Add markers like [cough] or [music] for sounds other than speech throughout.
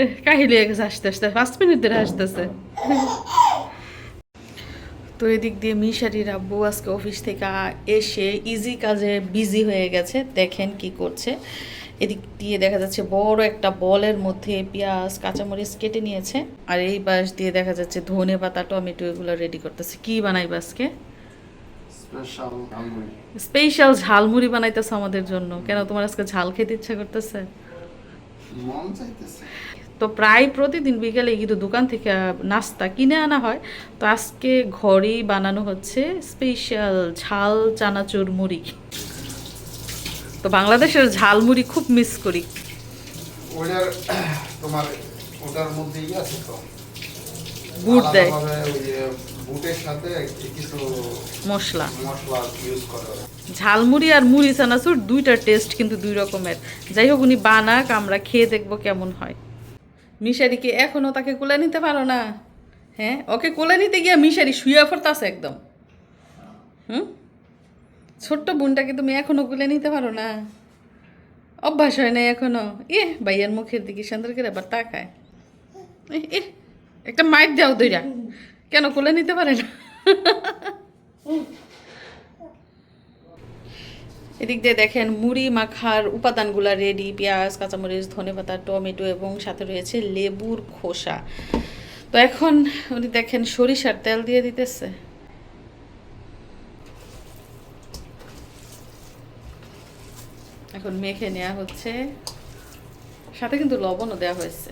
এহ, কাহিল হয়ে গেছে আসতে আসতে পাঁচ মিনিট ধরে আসতেছে তো এদিক দিয়ে মিশারির আব্বু আজকে অফিস থেকে এসে ইজি কাজে বিজি হয়ে গেছে দেখেন কি করছে। এদিক দিয়ে দেখা যাচ্ছে বড় একটা বলের মধ্যে পেঁয়াজ কাঁচামরিচ কেটে নিয়েছে। আর এই পাশ দিয়ে দেখা যাচ্ছে ধনে পাতা টমেটো এগুলো রেডি করতেছে। কি বানাইবে আজকে? স্পেশাল ঝালমুড়ি বানাইতেছে আমাদের জন্য। কেন তোমার আজকে ঝাল খেতে ইচ্ছা করতেছে? মন চাইতেছে। তো প্রায় প্রতিদিন বিকেলে কিন্তু দোকান থেকে নাস্তা কিনে আনা হয়। তো আজকে ঘরেই বানানো হচ্ছে স্পেশাল ঝাল চানাচুর মুড়ি। তো বাংলাদেশের ঝালমুড়ি খুব মিস করি। ওটার তোমার ওটার মধ্যে আছে তো? গুড় দেয়। বুটের সাথে কিছু মশলা। মশলা ইউজ করে ঝালমুড়ি আর মুড়ি চানাচুর দুইটার টেস্ট কিন্তু দুই রকমের। যাই হোক উনি বানাক আমরা খেয়ে দেখব কেমন হয়। মিশারি কি এখনও তাকে কোলে নিতে পারো না? হ্যাঁ ওকে কোলে নিতে গিয়ে মিশারি শুয়ে পড়তাছে একদম। হুম? ছোট্ট বোনটাকে তুমি এখনও কোলে নিতে পারো না? অভ্যাস হয় না এখনও এ ভাইয়ার মুখের দিকে সুন্দর করে আবার তাকায়। একটা মাইট দাও দইরা কেন কোলে নিতে পারে না? এদিক দিয়ে দেখেন মুড়ি, মাখার উপাদানগুলো রেডি পেঁয়াজ, কাঁচামরিচ ধনেপাতা টমেটো এবং সাথে রয়েছে লেবুর খোসা। তো এখন উনি দেখেন সরিষার তেল দিয়ে দিতেছে। এখন মেখে নেওয়া হচ্ছে। সাথে কিন্তু লবণও দেওয়া হয়েছে।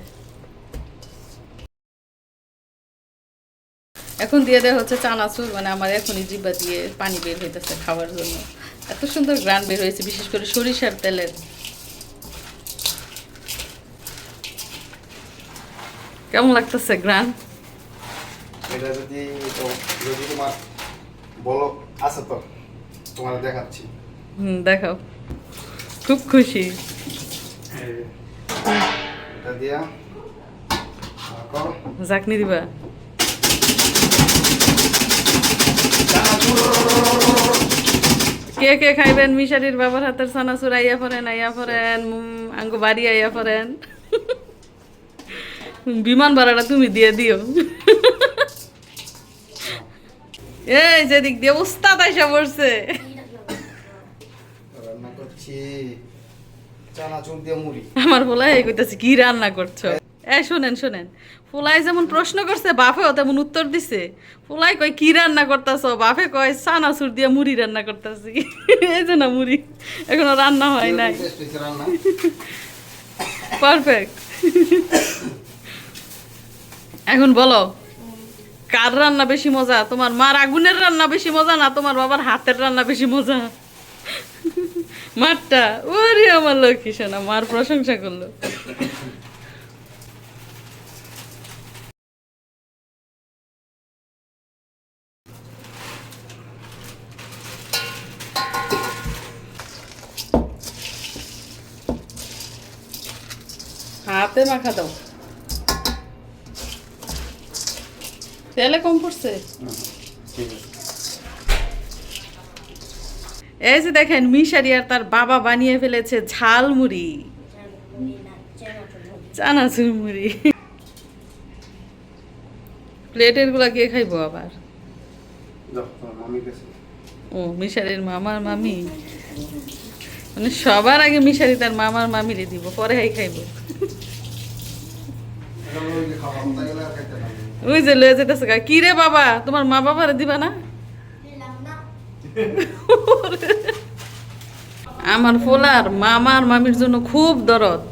এখন দিয়ে দেওয়া হচ্ছে চানাচুর মানে আমার এখনই জিব্বা দিয়ে পানি বের হইতেছে খাওয়ার জন্য। এত সুন্দর গ্রান বের হয়েছে বিশেষ করে সরিষার তেলের। কেমন লাগতেছে গ্রান? এটা যদি যদি তোমার বলো আছে তো তোমার দেখাচ্ছি। হুম দেখাও। খুব খুশি। এটা দিয়া জাকনি দিবা। কে কে খাইবেন? মিশারির বাবার হাতের সানাসুর আইয়া পড়েন আইয়া পড়েন উম, আঙ্গু বাড়ি আইয়া পড়েন। বিমান ভাড়াটা তুমি দিয়ে দিও। এই যেদিক দিয়ে উস্তাদ আইসা পড়ছে। আমার পোলাই এই কইতাছে কি রান্না করছ? এ শোনেন শোনেন। ফুলাই যেমন প্রশ্ন করছে বাপেও তেমন উত্তর দিছে। ফুলাই কয় কি রান্না করতেছো? বাফে কয় চানাচুর দিয়ে মুড়ি রান্না করতেছি। [laughs] এই যে না মুড়ি। এখনও রান্না হয় নাই। পারফেক্ট [laughs] এখন বলো কার রান্না বেশি মজা? তোমার মার আগুনের রান্না বেশি মজা না তোমার বাবার হাতের রান্না বেশি মজা? [laughs] মারটা? ওরে আমার লক্ষ্মী শোনা মার প্রশংসা করল। হাতে মাখা দাও। তেলে কম পড়ছে? এই যে দেখেন মিশারি আর তার বাবা বানিয়ে ফেলেছে ঝালমুড়ি। চানাচুর মুড়ি। প্লেটেরগুলা কে খাইবো আবার? ও মিশারির মামার মামি? মানে সবার আগে মিশারি তার মামার মামিরে দিব পরে হাই খাইবো। ওই যে লয়ে যেতেছে গা, কি রে বাবা? তোমার মা বাবারে দিবা না? আমার ফোলার মামার মামির জন্য খুব দরদ।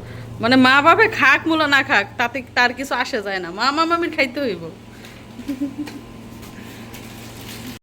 মানে মা বাবা খাক মূল না খাক তাতে তার কিছু আসে যায় না। মামা মামির খাইতে হইব।